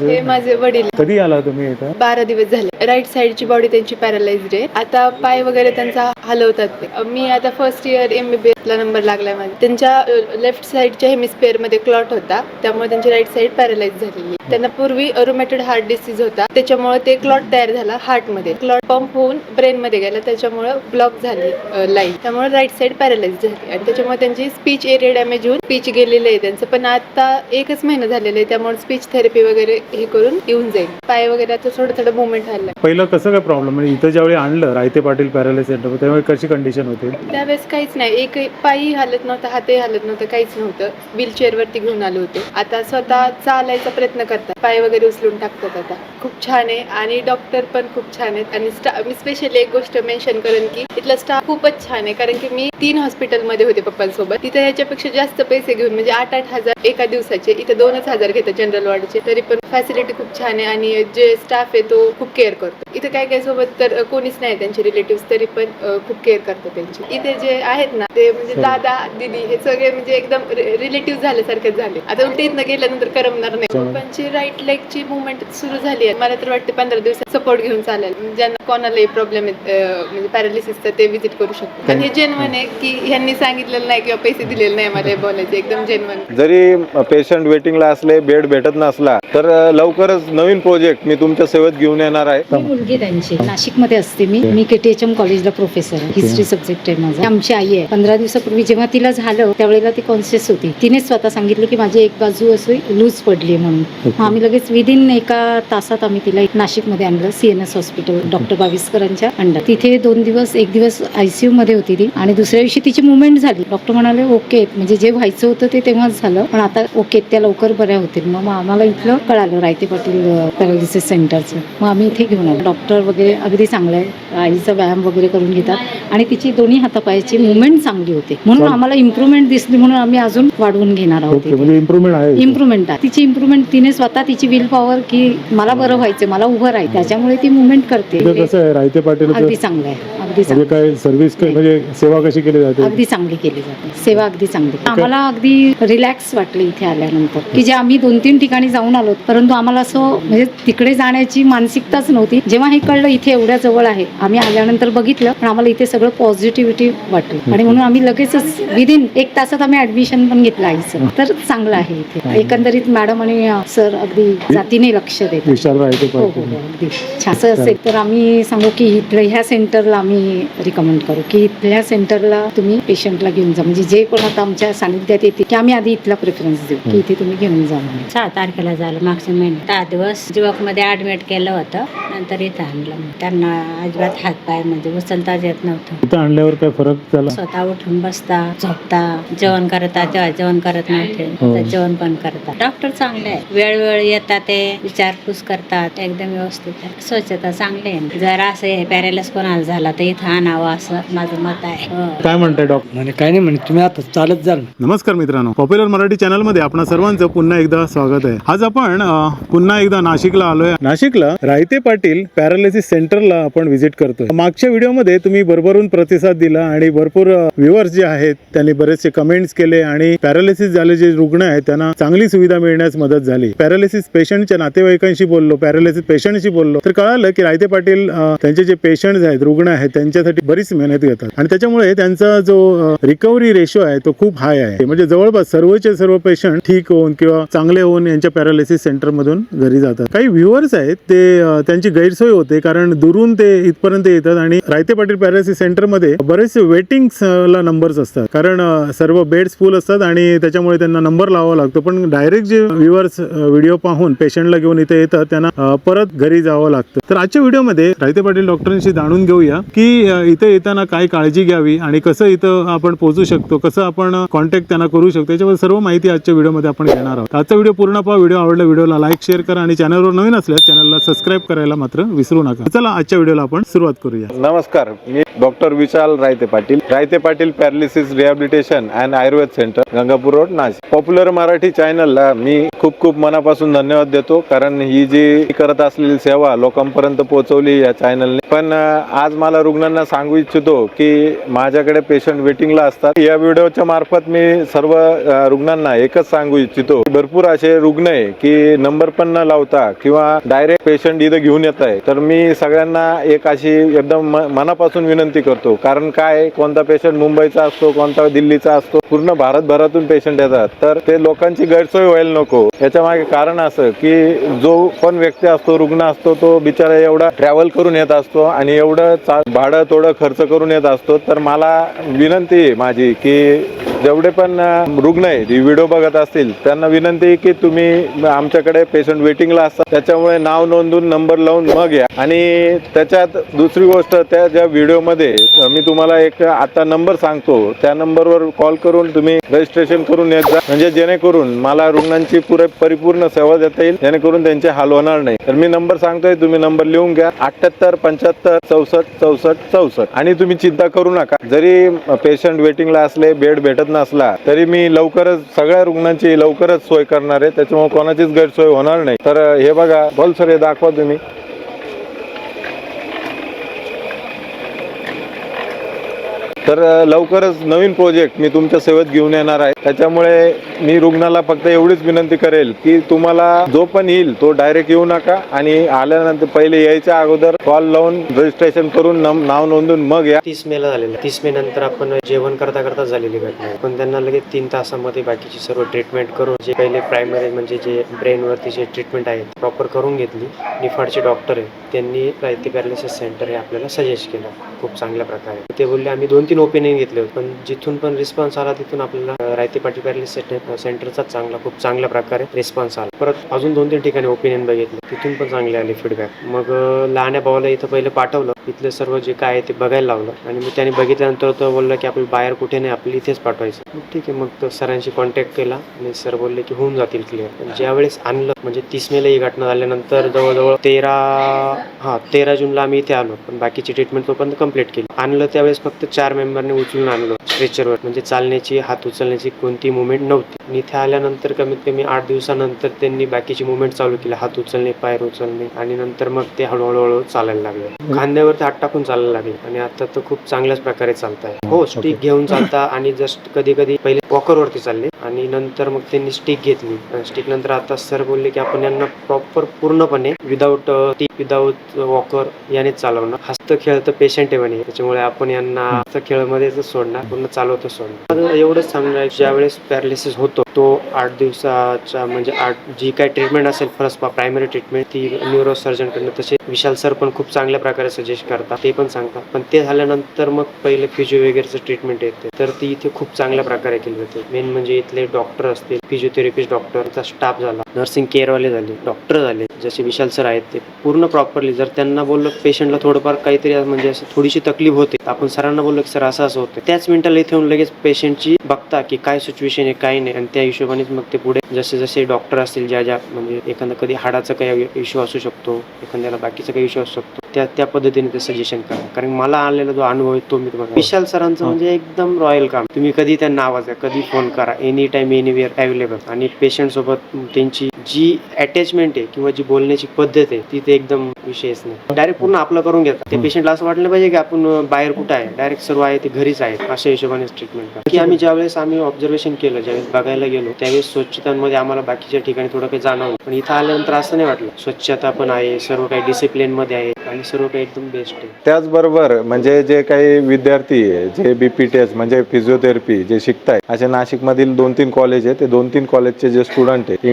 हे माझे वडील. कधी आला तुम्ही इथं? बारा दिवस झाले. राईट साईडची बॉडी त्यांची पॅरालाइज्ड आहे. आता पाय वगैरे त्यांचा हलवतात. ते मी आता first year M B B ला नंबर लागलाय माझा. त्यांच्या लेफ्ट साईडच्या हेमिस्फिअरमध्ये क्लॉट होता. त्यामुळे त्यांची राईट साईड पॅरालाइज झालेली. त्यांना पूर्वी रोमॅटेड हार्ट डिसीज होता. त्याच्यामुळे ते क्लॉट तयार झाला हार्टमध्ये क्लॉट पंप होऊन ब्रेन मध्ये गेला त्याच्यामुळे ब्लॉक झाली लाईन त्यामुळे राईट साईड पॅरालाइज झाली. आणि त्याच्यामुळे त्यांची स्पीच एरिया डॅमेज होऊन स्पीच गेलेलं आहे त्यांचं. पण आता एकच महिना झालेला आहे त्यामुळे स्पीच थेरपी वगैरे हे करून येऊन जाईल. पाय वगैरे आता थोडं थोडं मुवमेंट लागलं. पहिलं कसं काय प्रॉब्लेम म्हणजे इथं ज्यावेळी आणलं रायते पाटील पॅरालिस सेंटर त्यावेळी कशी कंडिशन होती? त्यावेळेस काहीच नाही. एक पायही हालत नव्हता हातही हालत नव्हतं काहीच नव्हतं. व्हीलचेअर वरती घेऊन आले होते. आता स्वतः चालायचा प्रयत्न करतात. पाय वगैरे उचलून टाकतात आता. खूप छान आहे. आणि डॉक्टर पण खूप छान आहेत. आणि स्टा मी स्पेशली एक गोष्ट मेन्शन करेन की इथला स्टाफ खूपच छान आहे. कारण की मी तीन हॉस्पिटलमध्ये होते पप्पांसोबत. तिथे ह्याच्यापेक्षा जास्त पैसे घेऊन म्हणजे आठ आठ हजार एका दिवसाचे इथे दोनच हजार घेतात जनरल वॉर्डचे तरी पण फॅसिलिटी खूप छान आहे. आणि जे स्टाफ आहे तो खूप केअर करतो. इथे काय काय सोबत तर कोणीच नाही त्यांचे रिलेटिव्ह तरी पण खूप केअर करतात त्यांची. इथे जे आहेत ना ते म्हणजे दादा दीदी हे सगळे म्हणजे एकदम रिलेटिव्ह झाल्यासारखेच झाले. आता उलट इथनं गेल्यानंतर करमणार नाही. चालेल. पप्पांची राईट लेगची मुवमेंट सुरू झाली आहे मला तर वाटतं पंधरा दिवसात सपोर्ट घेऊन चालेल. ज्यांना कोणालाही प्रॉब्लेम म्हणजे पॅरालिसिस तर ते विजिट करू शकतात. आणि हे जेन्युन आहे की ह्यांनी सांगितलेलं नाही किंवा पैसे दिलेले नाही मला बोलायचे एकदम जेन्युन जरी पेशंट वेटिंगला असले बेड भेटत नसला तर लवकरच नवीन प्रोजेक्ट मी तुमच्या सेवेत घेऊन येणार आहे. मी मुलगी त्यांची. नाशिकमध्ये असते मी. मी केटीएचएम कॉलेजला प्रोफेसर आहे. हिस्ट्री सब्जेक्ट आहे माझा. आमची आई आहे. पंधरा दिवसापूर्वी जेव्हा तिला झालं त्यावेळेला ती कॉन्शियस होती. तिने स्वतः सांगितलं की माझी एक बाजू अशी लूज पडली म्हणून. मग आम्ही लगेच विदिन एका तासात आम्ही तिला नाशिकमध्ये आणलं सीएनएस हॉस्पिटल डॉक्टर बावीसकरांच्या अंडर तिथे दोन दिवस एक दिवस आयसीयू मध्ये होती ती. आणि दुसऱ्या दिवशी तिची मुवमेंट झाली. डॉक्टर म्हणाले ओके म्हणजे जे व्हायचं होतं ते तेव्हाच झालं. पण आता ओके त्या लवकर बऱ्या होतील. मग आम्हाला इथलं कळालं रायते पाटील पॅरालिसिस सेंटरचं मग आम्ही इथे घेऊन आलो. डॉक्टर वगैरे अगदी चांगलं आहे. आईचा व्यायाम वगैरे करून घेतात. आणि तिची दोन्ही हातापायाची मुवमेंट चांगली होते. म्हणून. आम्हाला इम्प्रुव्हमेंट दिसली म्हणून आम्ही अजून वाढवून घेणार आहोत. म्हणजे इम्प्रुव्हमेंट आहे. इम्प्रुव्हमेंट आहे. तिची इम्प्रुव्हमेंट तिने स्वतः तिची विल पॉवर की मला बरं व्हायचं मला उभं राहायचं त्याच्यामुळे ती मुवमेंट करते. कसं आहे रायते पाटील अगदी चांगलं आहे. अगदी म्हणजे चांगलं. काय सर्व्हिस म्हणजे सेवा कशी केली जाते? अगदी चांगली केली जाते. सेवा अगदी चांगली. आम्हाला अगदी रिलॅक्स वाटलं इथे आल्यानंतर. की जे आम्ही दोन तीन ठिकाणी जाऊन आलो परंतु आम्हाला असं म्हणजे तिकडे जाण्याची मानसिकताच नव्हती. जेव्हा हे कळलं इथे एवढ्या जवळ आहे आम्ही आल्यानंतर बघितलं पण आम्हाला इथे सगळं पॉझिटिव्हिटी वाटलं. आणि म्हणून आम्ही लगेचच विदिन एक तासात आम्ही ऍडमिशन पण घेतलं आईचं तर चांगलं आहे इथे. एकंदरीत मॅडम आणि सर अगदी जातीने लक्ष रायते हो हो पाटील हो अगदी. असं असेल तर आम्ही सांगू की इथलं ह्या सेंटरला आम्ही रिकमेंड करू की इथल्या सेंटरला तुम्ही पेशंटला घेऊन जा. म्हणजे जे कोण आता आमच्या सानिध्यात येते की आम्ही आधी इथला प्रेफरन्स देऊ की इथे तुम्ही घेऊन जा म्हणून. सहा तारखेला झालं मागच्या महिन्यात. दहा दिवस जीवकमध्ये ऍडमिट केलं होतं नंतर इथं आणलं. मग. त्यांना अजिबात हात पाय म्हणजे उचलताच येत नव्हतं. इथं आणल्यावर काय फरक झाला स्वतः उठून बसता झोपता जेवण करता तेव्हा जेवण करत नव्हते. हो. जेवण पण करतात. डॉक्टर चांगले आहे वेळ वेळ येतात ते विचारपूस करतात एकदम व्यवस्थित आहे. स्वच्छता चांगली आहे. जर असं पॅरेलस कोणाला झाला तर इथं आणावं असं माझं मत आहे. हो. काय म्हणताय डॉक्टर? म्हणे काय नाही म्हणे तुम्ही आता चालत जाल नमस्कार मित्रांनो. पॉप्युलर मराठी चॅनलमध्ये आपणा सर्वांचं पुन्हा एकदा स्वागत आहे. आज आपण अ, पुन्हा एकदा नाशिकला आलोय. नाशिकला? रायते पाटील पॅरालिसिस सेंटरला आपण व्हिजिट करतोय. मागच्या व्हिडिओमध्ये तुम्ही भरभरून प्रतिसाद दिला आणि भरपूर व्ह्युअर्स जे आहेत त्यांनी बरेचसे कमेंट्स केले आणि पॅरालिसिस झाले जे रुग्ण आहेत त्यांना चांगली सुविधा मिळण्यास मदत झाली. पॅरालिसिस पेशंटच्या नातेवाईकांशी बोललो पॅरालिसिस पेशंटशी बोललो तर कळालं की रायते पाटील त्यांचे जे पेशंट आहेत रुग्ण आहेत त्यांच्यासाठी बरीच मेहनत घेतात. आणि त्याच्यामुळे त्यांचा जो रिकव्हरी रेशो आहे तो खूप हाय आहे. म्हणजे जवळपास सर्वचे सर्व पेशंट ठीक होऊन किंवा चांगले होऊन यांच्या पॅरालिसिस सेंटरमधून घरी जातात. काही व्ह्युअर्स आहेत ते त्यांची गैरसोय होते कारण दुरून ते इथपर्यंत येतात आणि रायते पाटील पॅरालिसिस सेंटरमध्ये बरेचसे वेटिंग ला नंबर्स असतात. कारण सर्व बेड्स फुल असतात आणि त्याच्यामुळे त्यांना नंबर लावावा लागतो. पण डायरेक्ट जे व्ह्युअर्स व्हिडिओ पाहून पेशंटला घेऊन इथे येतात त्यांना परत घरी जावं लागतं. तर आजच्या व्हिडिओमध्ये रायते पाटील डॉक्टरांशी जाणून घेऊया की इथे येताना काय काळजी घ्यावी आणि कसं इथं आपण पोहोचू शकतो कसं आपण कॉन्टॅक्ट त्यांना करू शकतो याच्यावर सर्व माहिती आजच्या व्हिडिओमध्ये आपण घेणार आहोत. आजचा व्हिडिओ पूर्ण पहा व्हिडिओ आवडला व्हिडिओला लाईक शेअर करा आणि चॅनलवर नवीन असल्यास चॅनलला सबस्क्राईब करायला मात्र विसरू नका. चला आजच्या व्हिडिओला आपण सुरुवात करूया. नमस्कार मी doctor doctor Vishal Raite Patil Raite Patil paralysis rehabilitation and Ayurveda centre Gangapur road Nashik. Popular Marathi चॅनलला मी खूप खूप मनापासून धन्यवाद देतो कारण ही जी करत असलेली सेवा लोकांपर्यंत पोहोचवली या चॅनलने. पण आज मला रुग्णांना सांगू इच्छितो की माझ्याकडे पेशंट वेटिंगला असतात. या व्हिडिओच्या मार्फत मी सर्व रुग्णांना एकच सांगू इच्छितो. भरपूर असे रुग्ण आहे की नंबर पण न लावता किंवा डायरेक्ट पेशंट इथं घेऊन येत आहे. तर मी सगळ्यांना एक अशी एकदम म- मनापासून विनंती करतो. कारण काय कोणता पेशंट मुंबईचा असतो कोणता दिल्लीचा असतो पूर्ण भारतभरातून पेशंट येतात. तर ते लोकांची गैरसोय व्हायला नको. याच्या मागे कारण असं की जो पण व्यक्ती असतो रुग्ण असतो तो बिचारा एवढा ट्रॅव्हल करून येत असतो आणि एवढं चा- भाडं थोडं खर्च करून येत असतो. तर मला विनंती आहे माझी की जेवढे पण रुग्ण आहे जे व्हिडिओ बघत असतील त्यांना विनंती आहे की तुम्ही आमच्याकडे पेशंट वेटिंगला असतात त्याच्यामुळे नाव नोंदून नंबर लावून मग या. आणि त्याच्यात दुसरी गोष्ट त्या ज्या व्हिडिओमध्ये मी तुम्हाला एक आता नंबर सांगतो. त्या नंबरवर कॉल करून तुम्ही रजिस्ट्रेशन करून येत जा. म्हणजे जेणेकरून मला रुग्णांची पुरे परिपूर्ण सेवा देता येईल. जेणेकरून त्यांचे हाल होणार नाही. तर मी नंबर सांगतोय तुम्ही नंबर लिहून घ्या. अठ्याहत्तर पंच्याहत्तर चौसष्ट चौसष्ट चौसष्ट. आणि तुम्ही चिंता करू नका. जरी पेशंट वेटिंगला असले बेड भेटत नसला तरी मी लवकरच सगळ्या रुग्णांची लवकरच सोय करणार आहे. त्याच्यामुळे कोणाचीच गैरसोय होणार नाही. तर हे बघा बोल सर हे दाखवा तुम्ही. तर लवकरच नवीन प्रोजेक्ट मी तुमच्या सेवेत घेऊन येणार आहे. त्याच्यामुळे मी रुग्णाला फक्त एवढीच विनंती करेल की तुम्हाला जो पण येईल तो डायरेक्ट येऊ नका आणि आल्यानंतर पहिले यायच्या अगोदर कॉल लावून रजिस्ट्रेशन करून नाव नोंदून मग या. तीस मेला झालेलं. तीस मे नंतर आपण जेवण करता करता झालेली घटना आहे. पण त्यांना लगेच तीन तासामध्ये बाकीची सर्व ट्रीटमेंट करून जे पहिले प्रायमरी म्हणजे जे ब्रेनवरती जे ट्रीटमेंट आहे प्रॉपर करून घेतली. निफाडचे डॉक्टर आहे. त्यांनी रायते पॅरालिसिस सेंटर हे आपल्याला सजेस्ट केलं. खूप चांगल्या प्रकारे. ते बोलले आम्ही दोन तीन ओपिनियन घेतले होते. पण जिथून पण रिस्पॉन्स आला तिथून आपल्याला रायते पाटील पॅरालिसिस सेंटरचा चांगला खूप चांगल्या प्रकारे रिस्पॉन्स आला. परत अजून दोन तीन ठिकाणी ओपिनियन बघितले. तिथून पण चांगले आले फीडबॅक मग लहान्या भावाला इथं पहिलं पाठवलं. इथलं सर्व जे काय आहे ते बघायला लावलं. आणि मग त्याने बघितल्यानंतर तो बोलला की आपलं बाहेर कुठे नाही आपली इथेच पाठवायचं. मग ठीक आहे. मग तो सरांशी कॉन्टॅक्ट केला आणि सर बोलले की होऊन जातील क्लिअर पण ज्यावेळेस आणलं म्हणजे तीस मेला ही घटना झाल्यानंतर जवळजवळ तेरा हां तेरा जूनला आम्ही इथे आलो. पण बाकीची ट्रीटमेंट तोपर्यंत कंप्लीट केली. आणलं त्यावेळेस फक्त चार मेंबरने उचलून आणलं. स्ट्रेचरवर म्हणजे चालण्याची हात उचलण्याची कोणती मुवमेंट नव्हती. आणि इथे आल्यानंतर कमीत कमी आठ दिवसानंतर त्यांनी बाकीची मुवमेंट चालू केली. हात उचलणे पायर उचलणे आणि नंतर मग ते हळूहळू हळू चालायला लागले. खांद्यावरती हात टाकून चालायला लागले. आणि आता तर खूप चांगल्याच प्रकारे चालताय. हो स्टिक घेऊन चालता आणि जस्ट कधी कधी पहिले वॉकरवरती चालले आणि नंतर मग त्यांनी स्टिक घेतली. स्टिक नंतर आता सर बोलले की आपण यांना प्रॉपर पूर्णपणे विदाऊट स्टिक विदाऊट वॉकर यानेच चालवणार. हस्त खेळ तर पेशंट आहे म्हणे. त्याच्यामुळे आपण यांना हस्त खेळामध्ये सोडणार पूर्ण चालवतो सोडणार. एवढंच सांगणार ज्यावेळेस पॅरालिसिस होतो तो आठ दिवसाच्या म्हणजे आठ जी काय ट्रीटमेंट असेल फर्स्ट प्रायमरी ट्रीटमेंट ती न्यूरो सर्जन करणं तसे विशाल सर पण खूप चांगल्या प्रकारे सजेस्ट करतात ते पण सांगतात. पण ते झाल्यानंतर मग पहिले फिजिओ वगैरेचं ट्रीटमेंट येते. तर ती इथे खूप चांगल्या प्रकारे केली जाते. मेन म्हणजे इथले डॉक्टर असतील फिजिओथेरपिस्ट डॉक्टरचा स्टाफ झाला. नर्सिंग केअरवाले झाले डॉक्टर झाले. जसे विशाल सर आहेत ते पूर्ण प्रॉपरली जर त्यांना बोललं पेशंटला थोडंफार काहीतरी म्हणजे असं थोडीशी तकलीफ होते आपण सरांना बोललो की सर असं असं होतं त्याच मिनिटाला इथे येऊन लगेच पेशंटची बघता की काय सिच्युएशन आहे काय नाही. आणि त्या हिशोबानेच मग ते पुढे जसे जसे डॉक्टर असतील ज्या ज्या म्हणजे एखादा कधी हाडाचा काही इश्यू असू शकतो एखाद्याला बाकीचा काही इश्यू असू शकतो त्या त्या पद्धतीने ते सजेशन करा. कारण मला आलेला जो अनुभव आहे तो मी तुम्हाला विशाल सरांचं म्हणजे एकदम रॉयल काम. तुम्ही कधी त्यांना आवाज द्या कधी फोन करा. एनी टाइम एनीवेअर अवेलेबल आणि पेशंट सोबत त्यांची जी अटॅचमेंट आहे किंवा जी बोलण्याची पद्धत आहे ती ते एकदम विषयच नाही. डायरेक्ट पूर्ण आपलं करून घेतात. ते पेशंटला असं वाटलं पाहिजे की आपण बाहेर कुठं आहे? डायरेक्ट सर्व आहे ते घरीच आहेत. अशा हिशोबाने ट्रीटमेंट की आम्ही ज्यावेळेस आम्ही ऑब्झर्वेशन केलं ज्यावेळेस बघायला गेलो त्यावेळेस स्वच्छतांमध्ये आम्हाला बाकीच्या ठिकाणी थोडं काही जाणवलं. पण इथं आल्यानंतर असं नाही वाटलं. स्वच्छता पण आहे सर्व काही डिसिप्लिनमध्ये आहे आणि सर्व काही एकदम बेस्ट आहे. त्याचबरोबर म्हणजे जे काही विद्यार्थी आहे, जे बीपीटी एस म्हणजे फिजिओथेरपी जे शिकताय असे नाशिकमधील दोन तीन कॉलेज आहे ते दोन तीन कॉलेजचे जे स्टुडंट आहे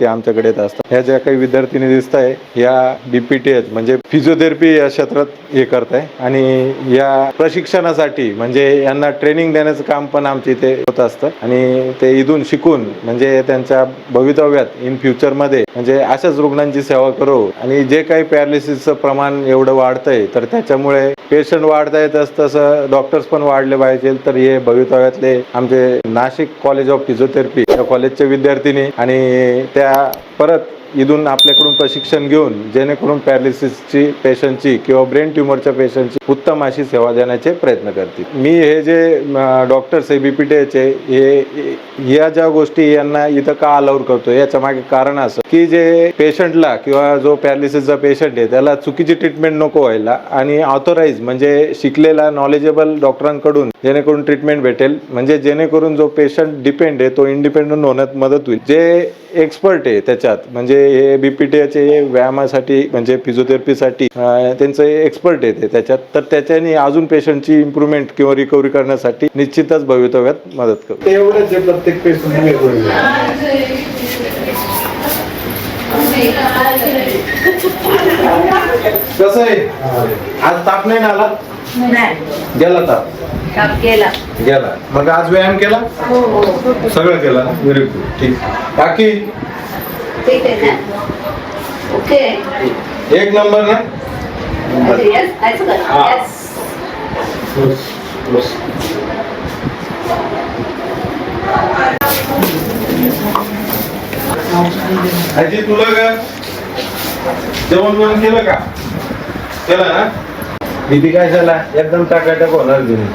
ते आमच्याकडे येत असतात. ह्या ज्या काही विद्यार्थिनी दिसत आहे या बीपीटीएच म्हणजे फिजिओथेरपी या क्षेत्रात हे करत आहे आणि या प्रशिक्षणासाठी म्हणजे यांना ट्रेनिंग देण्याचं काम पण आमच्या इथे होत असतं. आणि ते इथून शिकून म्हणजे त्यांच्या भवितव्यात इन फ्युचरमध्ये म्हणजे अशाच रुग्णांची सेवा करू. आणि जे काही पॅरालिसिसचं प्रमाण एवढं वाढतंय तर त्याच्यामुळे पेशंट वाढता येतच तसं डॉक्टर्स पण वाढले पाहिजे. तर हे भवितव्यातले आमचे नाशिक कॉलेज ऑफ फिजिओथेरपी या कॉलेजचे विद्यार्थिनी आणि त्या त्या परत इथून आपल्याकडून प्रशिक्षण घेऊन जेणेकरून पॅरालिसिसची पेशंटची किंवा ब्रेन ट्युमरच्या पेशंटची उत्तम अशी सेवा देण्याचे प्रयत्न करतील. मी हे जे डॉक्टर्स आहे बी पी टीचे हे या ज्या गोष्टी यांना इथं का अलाउड करतो याच्या मागे कारण असं की जे पेशंटला किंवा जो पॅरालिसिसचा पेशंट आहे त्याला चुकीची ट्रीटमेंट नको व्हायला आणि ऑथोराईज म्हणजे शिकलेला नॉलेजेबल डॉक्टरांकडून जेणेकरून ट्रीटमेंट भेटेल. म्हणजे जेणेकरून जो पेशंट डिपेंड आहे तो इंडिपेंडंट होण्यात मदत होईल. जे एक्सपर्ट आहे त्याच्यात. म्हणजे हे बी पी टीचे व्यायामासाठी म्हणजे फिजिओथेरपीसाठी त्यांचं एक्सपर्ट आहे ते त्याच्यात. तर त्याच्याने अजून पेशंटची इम्प्रूव्हमेंट किंवा रिकव्हरी करण्यासाठी निश्चितच भवितव्यात मदत करतो एवढंच आहे प्रत्येक पेशंट कसं आहे? आज ताप नाही ना आला? गेला ताप. गेला. गेला. मग आज व्यायाम केला? सगळं केलं. व्हेरी गुड ठीक. बाकी? ठीक आहे ना. ओके. एक नंबर ना? हा. बस, बस. आजी तुला का? जेवण जेवण केलं का? केलं ना? किती काय झाला? एकदम टाकाटक होणार तुम्ही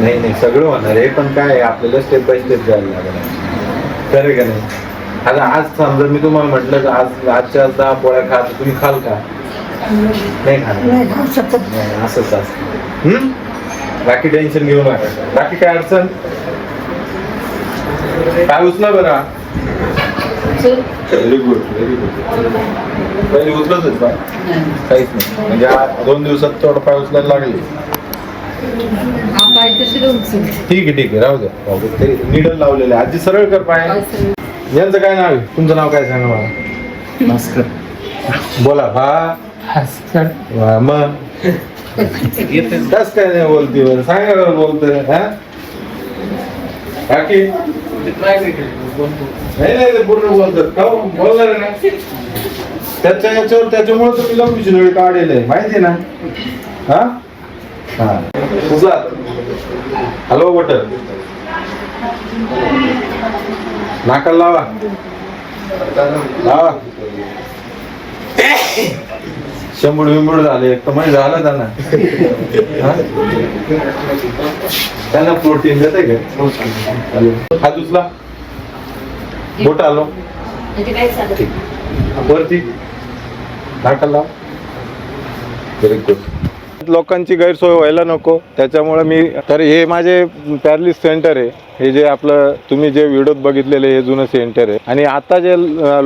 नाही नाही सगळं होणार आहे पण काय आपल्याला स्टेप बाय स्टेप जायला लागणार खरं का नाही? आता आज समजा मी तुम्हाला म्हटलं की आज आजच्या आज दहा पोळ्या खा तुम्ही खाल का? नाही खाणार. नाही असंच असतं. हम्म? बाकी टेन्शन घेऊ नका. बाकी काय अडचण? काय उचला बरा? व्हेरी गुड व्हेरी गुड पहिले उचलतच बा काहीच नाही. म्हणजे आ- दोन दिवसात तेवढं पाय उचलायला लागले ठीक आहे ठीक आहे. राहू द्या. राहू द्या. ते निडल लावलेलं. आहे आजी सरळ कर पाय. यांचं काय नाव आहे? तुमचं नाव काय सांगा मला? बोला. भा वा, मग? कस काय नाही बोलते बरं? सांगा बरं बोलतोय. हा? बाकी? नाही नाही ते पूर्ण बोलतात. का हो? बोलणार आहे ना? त्याच्या याच्यावर त्याच्यामुळे तुम्ही मी लंबीची काढलेलं आहे. माहिती आहे ना? हा? हा. उचला हॅलो बटर नाकाला लावा. लावा. शंभर बिंबूड झाले एक तर म्हणजे झालं त्यांना. हा? त्यांना प्रोटीन देते का? हात उचला बोट आलो. वरती? नाकाला लाव. व्हेरी गुड लोकांची गैरसोय व्हायला नको. त्याच्यामुळे मी तर हे माझे पॅरलिस सेंटर आहे. हे जे आपलं तुम्ही जे व्हिडिओत बघितलेले हे जुनं सेंटर आहे. आणि आता जे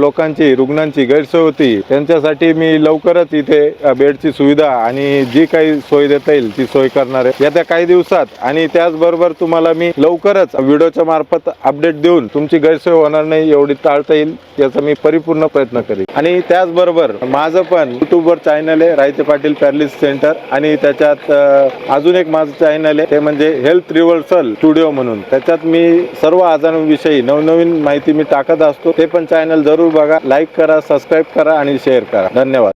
लोकांची रुग्णांची गैरसोय होती त्यांच्यासाठी मी लवकरच इथे बेडची सुविधा आणि जी काही सोय देता येईल ती सोय करणार आहे. येत्या काही दिवसात आणि त्याचबरोबर तुम्हाला मी लवकरच व्हिडिओच्या मार्फत अपडेट देऊन तुमची गैरसोय होणार नाही एवढी टाळता येईल याचा मी परिपूर्ण प्रयत्न करेन. आणि त्याचबरोबर माझं पण युट्यूबवर चॅनल आहे रायते पाटील पॅरलिस सेंटर आणि त्याच्यात अजून एक माझं चॅनल आहे ते म्हणजे हेल्थ रिव्हर्सल स्टुडिओ म्हणून. त्याच्यात मी सर्व आजारांविषयी नवनवीन माहिती मी टाकत असतो ते पण चॅनल जरूर बघा लाईक करा सबस्क्राईब करा आणि शेअर करा धन्यवाद